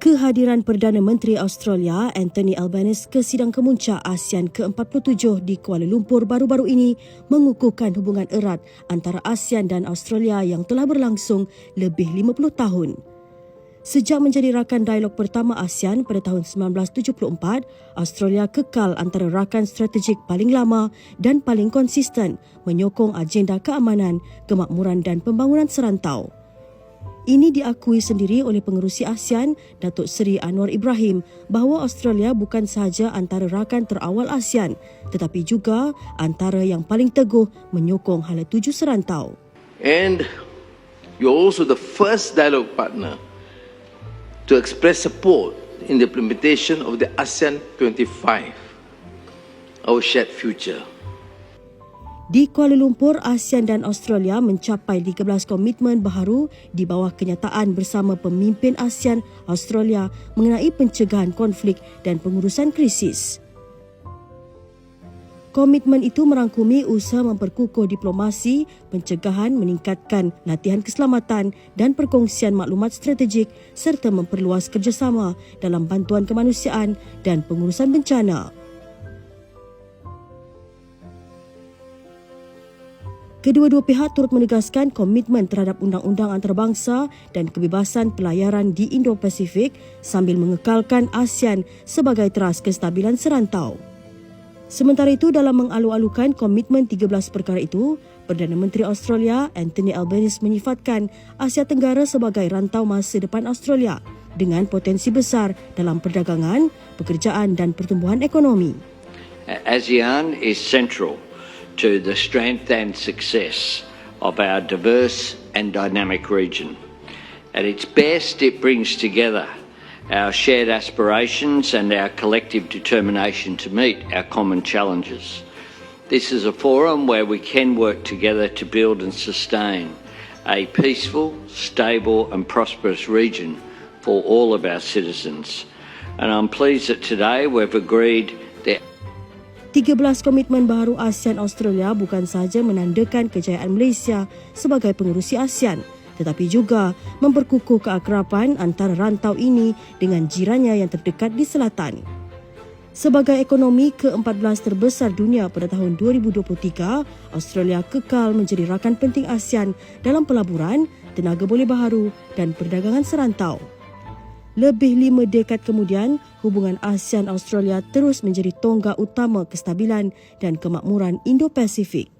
Kehadiran Perdana Menteri Australia Anthony Albanese ke sidang kemuncak ASEAN ke-47 di Kuala Lumpur baru-baru ini mengukuhkan hubungan erat antara ASEAN dan Australia yang telah berlangsung lebih 50 tahun. Sejak menjadi rakan dialog pertama ASEAN pada tahun 1974, Australia kekal antara rakan strategik paling lama dan paling konsisten menyokong agenda keamanan, kemakmuran dan pembangunan serantau. Ini diakui sendiri oleh pengerusi ASEAN, Datuk Seri Anwar Ibrahim, bahawa Australia bukan sahaja antara rakan terawal ASEAN, tetapi juga antara yang paling teguh menyokong hala tuju serantau. And you're also the first dialogue partner to express support in the implementation of the ASEAN 25, our shared future. Di Kuala Lumpur, ASEAN dan Australia mencapai 13 komitmen baharu di bawah kenyataan bersama pemimpin ASEAN Australia mengenai pencegahan konflik dan pengurusan krisis. Komitmen itu merangkumi usaha memperkukuh diplomasi, pencegahan, meningkatkan latihan keselamatan dan perkongsian maklumat strategik serta memperluas kerjasama dalam bantuan kemanusiaan dan pengurusan bencana. Kedua-dua pihak turut menegaskan komitmen terhadap undang-undang antarabangsa dan kebebasan pelayaran di Indo-Pasifik sambil mengekalkan ASEAN sebagai teras kestabilan serantau. Sementara itu, dalam mengalu-alukan komitmen 13 perkara itu, Perdana Menteri Australia Anthony Albanese menyifatkan Asia Tenggara sebagai rantau masa depan Australia dengan potensi besar dalam perdagangan, pekerjaan dan pertumbuhan ekonomi. ASEAN is central to the strength and success of our diverse and dynamic region. At its best, it brings together our shared aspirations and our collective determination to meet our common challenges. This is a forum where we can work together to build and sustain a peaceful, stable, and prosperous region for all of our citizens. And I'm pleased that today we've agreed that 13 komitmen baru ASEAN Australia bukan sahaja menandakan kejayaan Malaysia sebagai pengerusi ASEAN tetapi juga memperkukuh keakraban antara rantau ini dengan jirannya yang terdekat di selatan. Sebagai ekonomi ke-14 terbesar dunia pada tahun 2023, Australia kekal menjadi rakan penting ASEAN dalam pelaburan, tenaga boleh baharu dan perdagangan serantau. Lebih lima dekad kemudian, hubungan ASEAN-Australia terus menjadi tonggak utama kestabilan dan kemakmuran Indo-Pasifik.